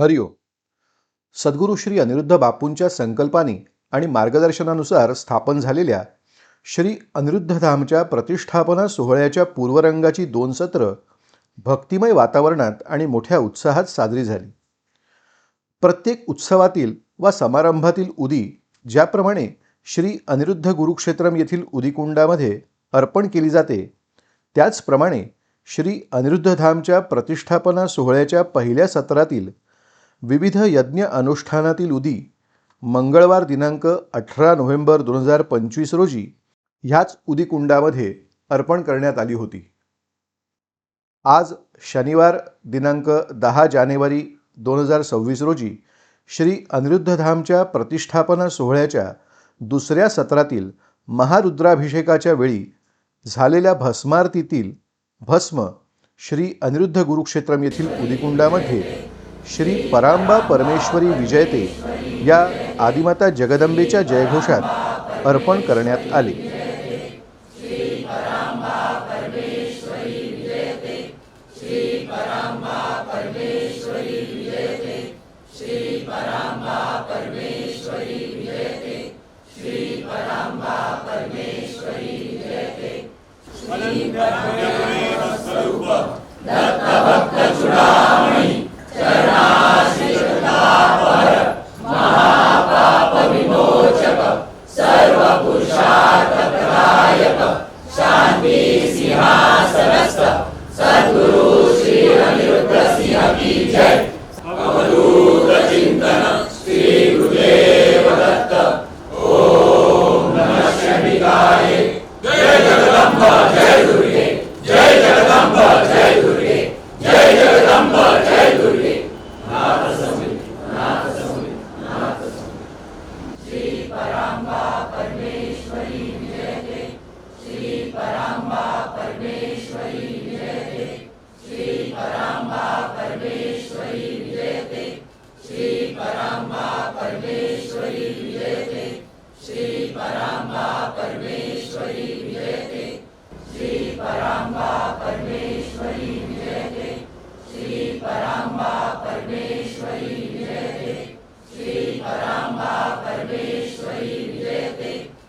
हरिओ सद्गुरू श्री अनिरुद्ध बापूंच्या संकल्पाने आणि मार्गदर्शनानुसार स्थापन झालेल्या श्री अनिरुद्धधामच्या प्रतिष्ठापना सोहळ्याच्या पूर्वरंगाची दोन सत्र भक्तिमय वातावरणात आणि मोठ्या उत्साहात साजरी झाली. प्रत्येक उत्सवातील वा समारंभातील उदी ज्याप्रमाणे श्री अनिरुद्ध गुरुक्षेत्रम येथील उदीकुंडामध्ये अर्पण केली जाते त्याचप्रमाणे श्री अनिरुद्धधामच्या प्रतिष्ठापना सोहळ्याच्या पहिल्या सत्रातील विविध यज्ञ अनुष्ठानातील उदी मंगळवार दिनांक अठरा नोव्हेंबर दोन हजार पंचवीस रोजी ह्याच उदीकुंडामध्ये अर्पण करण्यात आली होती. आज शनिवार दिनांक दहा जानेवारी दोन हजार सव्वीस रोजी श्री अनिरुद्धधामच्या प्रतिष्ठापना सोहळ्याच्या दुसऱ्या सत्रातील महारुद्राभिषेकाच्या वेळी झालेल्या भस्मारतीतील भस्म श्री अनिरुद्ध गुरुक्षेत्रम येथील उदिकुंडामध्ये श्री परांबा परमेश्वरी विजयते या आदिमाता जगदंबेच्या जयघोषात अर्पण करण्यात आले. ब्रह्मा परमेश्वरी श्री परमा